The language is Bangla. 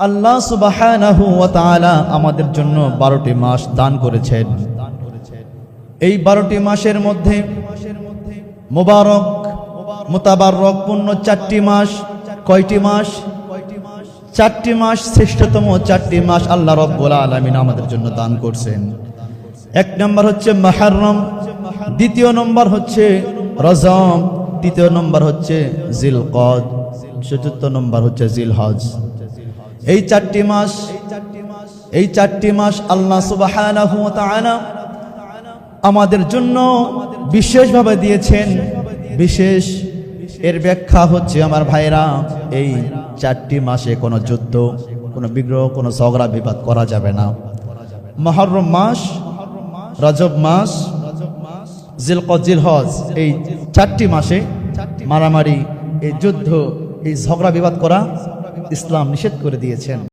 আল্লাহ ওয়া আমাদের জন্য বারোটি মাস দান করেছেন। এই বারোটি মাসের মধ্যে মোবারক, মোতাবারক, পূর্ণ চারটি মাস, কয়টি মাস? চারটি মাস, শ্রেষ্ঠতম চারটি মাস আল্লাহ রব্বুল আলমিন আমাদের জন্য দান করছেন। এক নম্বর হচ্ছে মাহারম দ্বিতীয় নম্বর হচ্ছে রজম তৃতীয় নম্বর হচ্ছে জিল কদ চতুর্থ নম্বর হচ্ছে জিল হজ এই চারটি মাস, এই চারটি মাস আল্লাহ তাআলা আমাদের জন্য বিশেষভাবে দিয়েছেন। বিশেষ এর ব্যাখ্যা হচ্ছে, আমার ভাইরা এই চারটি মাসে কোনো যুদ্ধ, কোনো বিগ্রহ, কোনো ঝগড়া, বিবাদ করা যাবে না। মহরম মাস, রজব মাস জিলকদ জিলহজ এই চারটি মাসে মারামারি, এই যুদ্ধ, এই ঝগড়া, বিবাদ করা ইসলাম নিষেধ করে দিয়েছেন।